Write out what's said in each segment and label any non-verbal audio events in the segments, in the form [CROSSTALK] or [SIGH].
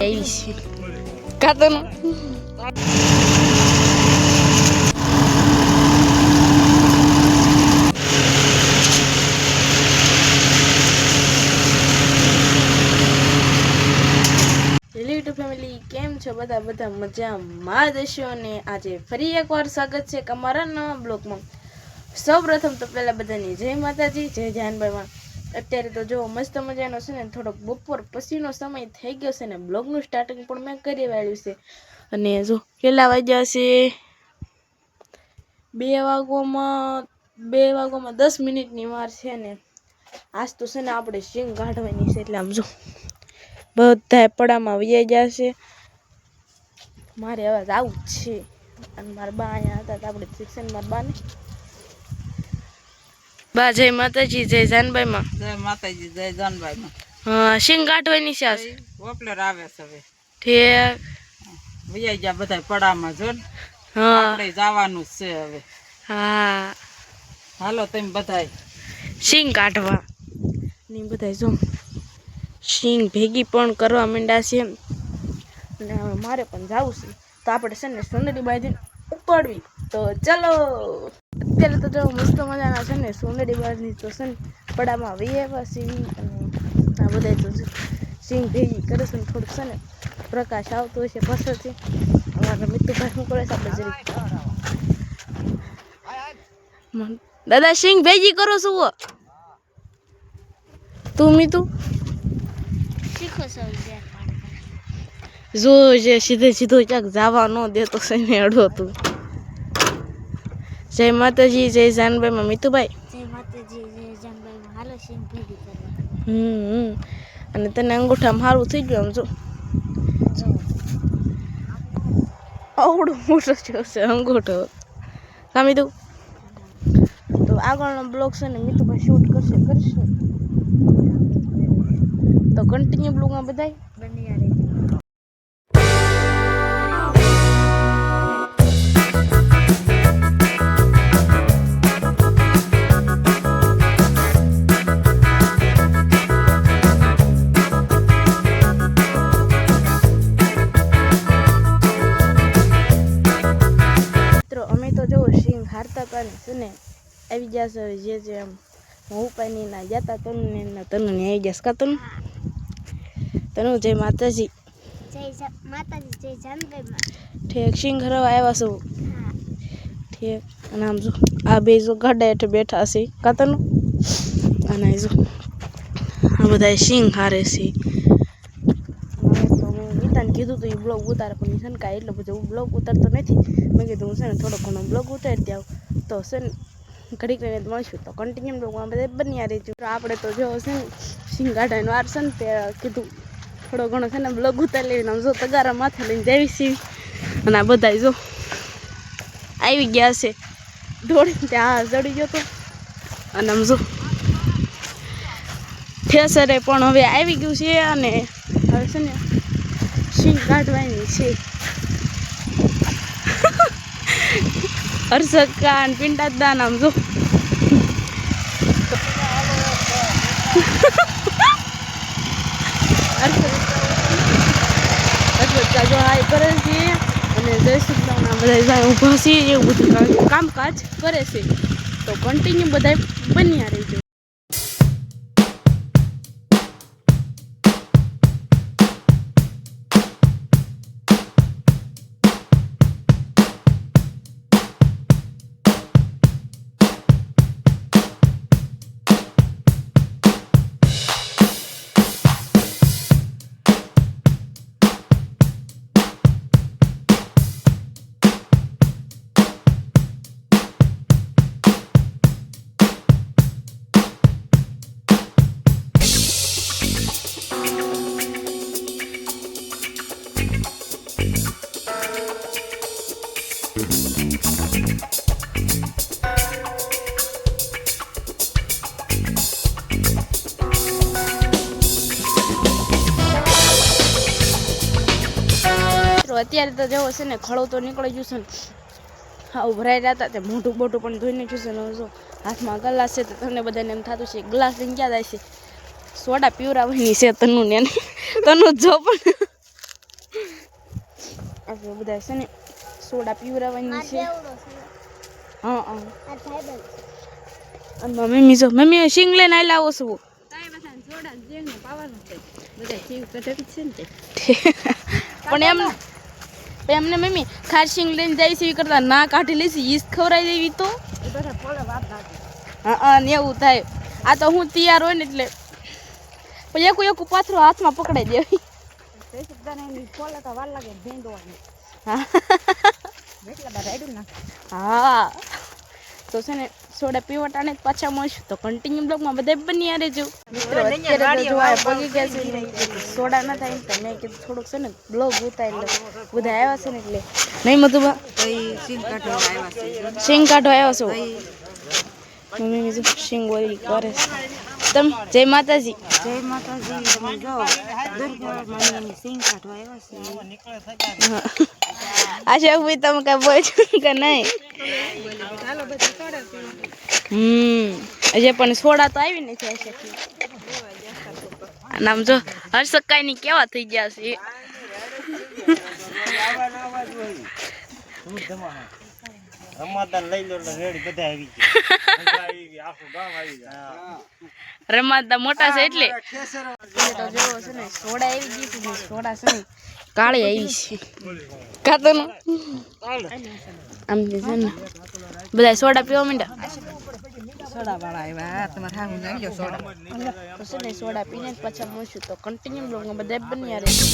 છે કાતરનું YouTube family કેમ છો? બધા બધા મજામાં દેશો અને આજે ફરી એકવાર સ્વાગત છે અમારા નવા બ્લોગમાં. સૌ પ્રથમ તો પહેલાં બધાની જય માતાજી, જય જાનભાઈમાં અત્યારે તો જો મસ્ત મજાનો છે ને થોડોક બપોર પછીનો સમય થઈ ગયો છે ને બ્લોગનું સ્ટાર્ટિંગ પણ મેં કરી વાળ્યું છે. અને જો કેટલા વાગ્યા છે? બે વાગોમાં બે વાગોમાં દસ મિનિટની વાર છે ને. આજ તો છે ને આપણે સિંગ કાઢવાની છે એટલે આમ જો બધા પડામાં વૈયા ગયા છે. મારે હવે આવું જ છે. અને મારા બા અહીંયા હતા આપણે શિક્ષણ મારા બાને બા જય માતાજી જય જાનભાઈમાં જય માતાજી જય જાનભાઈ માં હા સિંગ કાઢવાની છે આજ. વોપલર આવે છે હવે. ઠીક. વૈયા ગયા બધા પડામાં જો. હા. આપણે જવાનું છે હવે. હા. હાલો તમે બધાય. સિંગ કાઢવા. ની બધા જો સિંગ ભેગી પણ કરવા માંડ્યા છે અને હવે મારે પણ જવું છે. તો આપણે છે ને સોનેરી બાજુ ઉપાડવી. તો ચલો. અત્યારે તો જો મસ્ત મજાના છે ને સોનેરી બાજની તો છે ને પડામાં આવ્યા સિંગ આ બધા તો છે સિંગ ભેગી કરે છે ને થોડુંક છે ને પ્રકાશ આવતો છે પાછળથી. અમારા મિત્રભાઈ શું કરે છે આપણે જરીક. દાદા સિંગ ભેગી કરો છું? તું મીતુ? જો જે સીધે સીધો ક્યાંક જવા ન દેતો છે ને અડો તું. જય માતાજી જય જાનભાઈ માં મીતુભાઈ. હમ હમ. અને તને અંગૂઠામાં સારું થઈ ગયું આમ જો. આવડો મોટો થયો છે અંગૂઠો. કામી તું. તો આગળનો બ્લોગ છે ને મીતુભાઈ શૂટ કરશે કરશે. તો કન્ટિન્યુ બ્લોગમાં બધાય. બની મિત્રો આવી ગયા છે જે જે આમ હું ઉપાયની ના હતા તનુ ને ના તનુ ને આવી છે કા તનુ તનુ જય માતાજી માતાજી જય જાનભાઈમાં ઠેક સિંગ હરવા આવ્યા છું ઠેક અને આમ જો આ બે જો ગાડા હેઠે બેઠા છે કા તનુ અને જો આ બધા સિંહ હારે છે કીધું હતું એ બ્લોગ ઉતારે પણ છે ને કાંઈ એટલો બધો બ્લોગ ઉતારતો નથી મેં કીધું હું છે ને થોડો ઘણો બ્લોગ ઉતારી દઉં તો છે ને ઘડીક રહીને મળશું તો કન્ટિન્યુ બ્લોગમાં બધા બન્યા રહેજો. આપણે તો જો છે ને સિંગ ગાઢાનો વાર છે તે કીધું, થોડો ઘણો છે ને બ્લોગ ઉતારી લેવીને આમ જો તગારા માથે લઈને જાવી સીવી અને આ બધા જો આવી ગયા છે. દોડીને ત્યાં ચડી ગયો તો. અને આમ જો ઠેસરે પણ હવે આવી ગયું છે અને હવે છે ને સિંગ કાઢવાની છે. હર્ષદ ખાન પિંટા દા નામ જો હર્ષદ કા જો હાય કરે છે અને જય બધા ઊભા છે એવું બધું કામ- કામકાજ કરે છે તો કન્ટિન્યુ બધા બન્યા રહેજો અત્યારે તો જેવો છે ને ખળો તો નીકળી ગયું છે ને. હા ઉભરાઈ રહ્યા હતા તે મોઢું બોઢું પણ ધોઈને ગયું છે ને જો હાથમાં ગ્લાસ છે તો તમને બધાને એમ થતું છે ગ્લાસ લઈને ક્યાં જાય છે? સોડા પીવરાવવાની છે તનુ ને. તનુ જો પણ. આપણે બધા છે ને સોડા પીવરાવવાની માર છે. હા હા. અને મમ્મી જો મમ્મી શિંગ લઈને આવી લાવો છો. [LAUGHS] પણ એમ પણ એમને મમ્મી ખાર લઈને જાય છે કરતા ના કાઢી લઈશ ઈસ ખવડાવી દેવી તો. હા ને એવું થાય. આ તો હું તૈયાર હોય ને એટલે. પછી એકું એકું પાથરું હાથમાં પકડાઈ દેવી [LAUGHS] હા. તો છે ને સોડા પીવટાને પાછા મળશું. તો કન્ટિન્યુ બ્લોગમાં બધા બની આરે જો મિત્રો અત્યારે તો જો આ પગી ગયા છે સોડા ના થાય તો મેં કીધું થોડુંક છે ને બ્લોગ ઉતારી લો બધા આવ્યા છે ને એટલે. નહીં મધુબા? સિંગ કાઢો આવ્યા છો. મમ્મી બીજું સિંગ ઓલી કરે છે. તમે જય માતાજી. જય માતાજી તમે જો દુર્ગા માની સિંહ કાઢવા આવ્યા છે. આશા ભાઈ તમે કઈ બોલ કે નહીં. હમ હજી પણ સોડા તો આવી નથી આશા અને આમ જો હર્ષકાઈ ની કેવા થઈ ગયા છે. રમાદાન લઈ લો એટલે રેડી બધા આવી ગયા. આખું ગામ આવી ગયા. રમાતા મોટા છે એટલે. એટલે તો જો છે ને સોડા આવી ગઈ છે સોડા છે ને કાળી આવી છે. કાતો નો? આમ છે ને. બધા સોડા પીવા માંડ્યા? સોડા વાળા આવ્યા તમારે હા હું લઈ લો સોડા છે ને સોડા પીને જ પાછા મળશું. તો કન્ટિન્યુ બ્લોગમાં બધા બન્યા રહેશે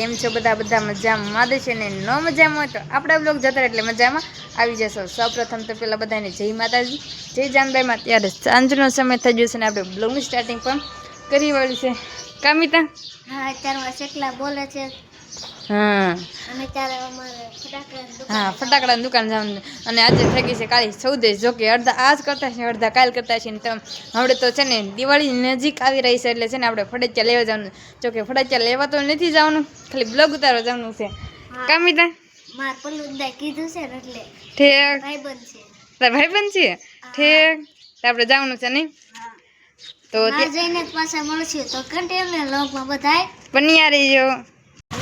કેમ છો બધા? બધા મજામાં. માદે છે ને ન મજામાં હોય તો આપણા બ્લોગ જતા એટલે મજામાં આવી જશો. સૌપ્રથમ તો પહેલાં બધાને જય માતાજી, જય જાનબાઈમાં ત્યારે સાંજનો સમય થઈ ગયો છે ને આપણે બ્લોગની સ્ટાર્ટિંગ પણ કરી વાળી છે. કામિતા? હા, અત્યારમાં કેટલા બોલે છે. હા. હા ફટાકડાની દુકાન જવાનું અને આજે થઈ ગઈ છે કાળી ચૌદશ જોકે અડધા આજ કરતા છે અડધા કાલ કરતા છે. ને હવે તો છે ને દિવાળી નજીક આવી રહી છે એટલે છે ને આપણે ફટાકડા લેવા જવાનું. જોકે કે લેવા તો નથી જવાનું ખાલી બ્લોગ ઉતારવા જવાનું છે. કામિતા? માર પેલું દા કીધું છે એટલે ઠેક. ભાઈબંધ છે. તારા ભાઈબંધ છે? ઠેક. તો આપણે જવાનું છે નહીં? તો જઈને પાછા મળશું. તો કન્ટેનર લોગમાં બધાય. બન્યા રહીજો.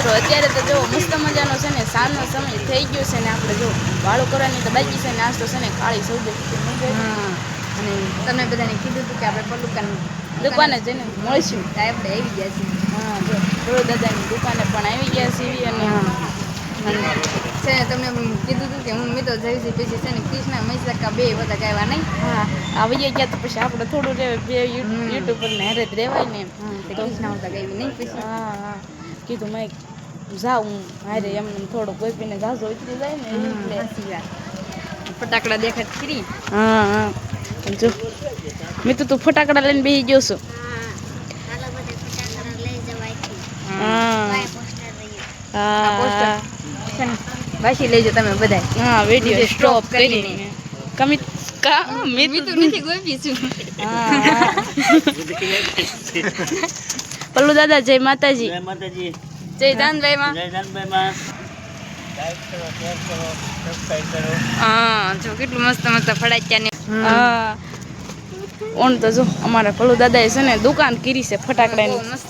મિત્રો અત્યારે તો જો મસ્ત મજાનો છે ને સાંજનો સમય થઈ ગયો છે ને આપણે જો વાળું કરવાની તો બાકી છે ને આજ છે ને કાળી સૌદે અને તમે બધાને કીધું હતું કે આપણે પલુકાન દુકાને જઈને મળશું. આપણે આવી ગયા છીએ. હા જો દાદાની દુકાને પણ આવી ગયા છીએ અને છે ને તમને કીધું હતું કે હું મિત્રો જઈશ પછી છે ને કૃષ્ણ મૈસાકા બે બધા ગાયવા નહીં. હા આવી ગયા તો પછી આપણે થોડું રહે બે યુટ્યુબ પર ને હારે જ રહેવાય ને કૃષ્ણ હતા ગાવી નહીં પછી હા હા. કીધું મેં જાઉં. હારે એમને થોડુંક કોઈ પીને જાજો ઉતરી જાય ને એટલે ફટાકડા દેખાત કરી હા હા. જો મેં તો તું ફટાકડા લઈને બેસી ગયો છું. ચાલો બધા લઈ જવાય હા. બાય પોસ્ટર રહીએ આ પોસ્ટર હા છે ને વાંચી લેજો તમે બધા હા વીડિયો સ્ટોપ કરીને. કમિત કા? મેં મેં તો તો નથી ગોપી છું. હા. [LAUGHS] પલ્લુ દાદા જય માતાજી. જય માતાજી. જય દાનભાઈ માં જય જાનભાઈ માં હા જો કેટલું મસ્ત મસ્ત ફટાક્યા ને હા. ઓન તો જો અમારા પલ્લુ દાદા છે ને દુકાન કરી છે ફટાકડા ફટાકડાની મસ્ત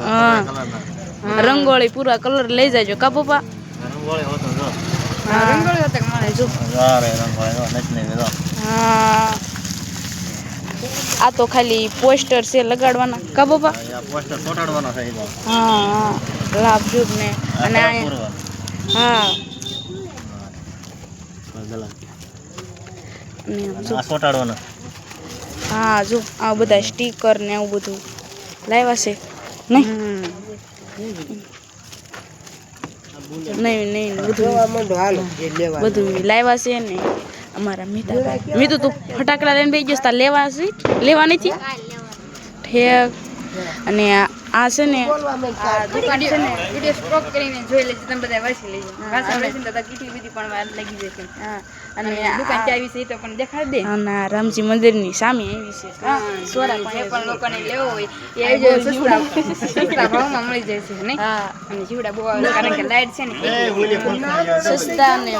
હા. રંગોળી પૂરા કલર લઈ જાજો કા પપ્પા? રંગોળી હોતો જો રંગોળી હતા મારે જો. હા રંગોળી હા. આ તો ખાલી પોસ્ટર છે લગાડવાના. કા બાબા પોસ્ટર ચોટાડવાનો છે હા હા. લાભ જોગ ને. અને હા. ચોટાડવાનો હા જો આ બધા સ્ટીકર ને એવું બધું લાવ્યા છે. નહીં? નહીં નહીં બધું બધું લાવ્યા છે ને. અમારા મીતા મીતુ તો ફટાકડા લઈને બેસી જતા લેવા છે? લેવા નથી? ઠેક. અને આ છે ને આ દુકાન છે ને. વીડિયો સ્ટોપ કરીને જોઈ લેજો તમે બધા વાંચી લેજો. વાંચવા લેજો ને તો કેટલી બધી પણ વાર લાગી જશે હા અને દુકાન ક્યાં આવી છે એ તો પણ દેખાડી દે. અને આ રામજી મંદિરની સામે આવી છે. હા સોરા પણ એ પણ લોકોને લેવો હોય. એ આવી જાય સસ્તા સસ્તા ભાવમાં મળી જાય છે નહીં? હા. અને જીવડા બહુ આવે કારણ કે લાઈટ છે ને. સસ્તા ને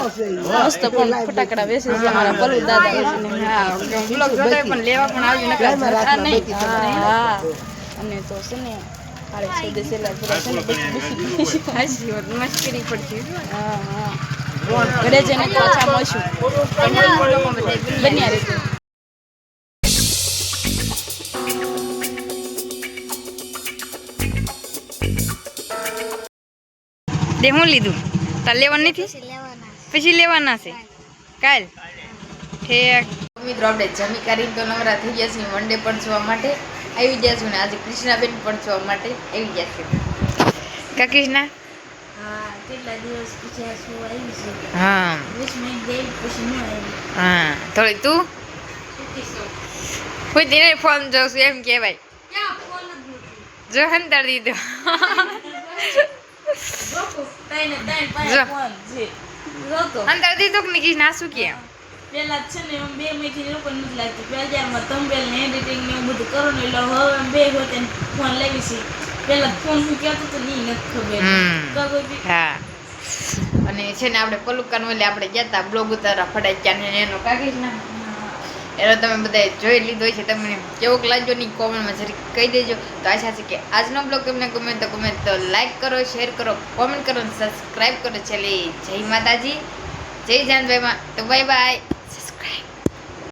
મસ્ત પણ ફટાકડા વેચે છે અમારા પલુ દાદા હા બ્લોગ જોતા પણ લેવા પણ આવ્યું નકર નહીં? હા. અને તો છે ને પૂરા છે છે. હા હા. ઘરે જઈને પાછા મળશું. બન્યા રીતે તે હું લીધું? તાર લેવાનું નથી? પછી લેવાના પછી લેવાના છે? કાલ? ઠેક. મિત્રો આપણે જમી કરીને તો નવરા થઈ ગયા છીએ વન ડે પણ જોવા માટે. આવી ગયા છું ને આજે કૃષ્ણાબેન પણ જોવા માટે આવી ગયા છે. કા કૃષ્ણા હા કેટલા દિવસ પછી આ શું આવી છે? હા. વીસ મિનિટ ગઈ પછી ન આવી હા થોડી તું? કોઈ તેને ફોન જોઉં છું એમ કહેવાય. જ હંતાર દીધો. હંતાર દીધો કે નહીં કૃષ્ણા શું કે પેલા છે ને એમ બે મહિથી લોકો નથી લાગતું પેલામાં તંબેલ ને એડિટિંગ ને એવું બધું કરો ને એટલે હવે એમ બે તેને ફોન લેવી છે. પહેલાં ફોન હું કહેતો તો નહીં નથી ખબર. હા. અને છે ને આપણે પલુકાન ઓલે આપણે ગયા હતા બ્લોગ ઉતારવા ગયા ને એનો કાગીશ ના એનો તમે બધા જોઈ લીધો છે તમને કેવોક લાગ્યો નહીં કોમેન્ટમાં જરી કહી દેજો. તો આશા છે કે આજનો બ્લોગ તમને ગમે તો ગમે તો લાઈક કરો શેર કરો કોમેન્ટ કરો સબસ્ક્રાઈબ કરો. છેલ્લે જય માતાજી જય જાનભાઈમાં. તો બાય બાય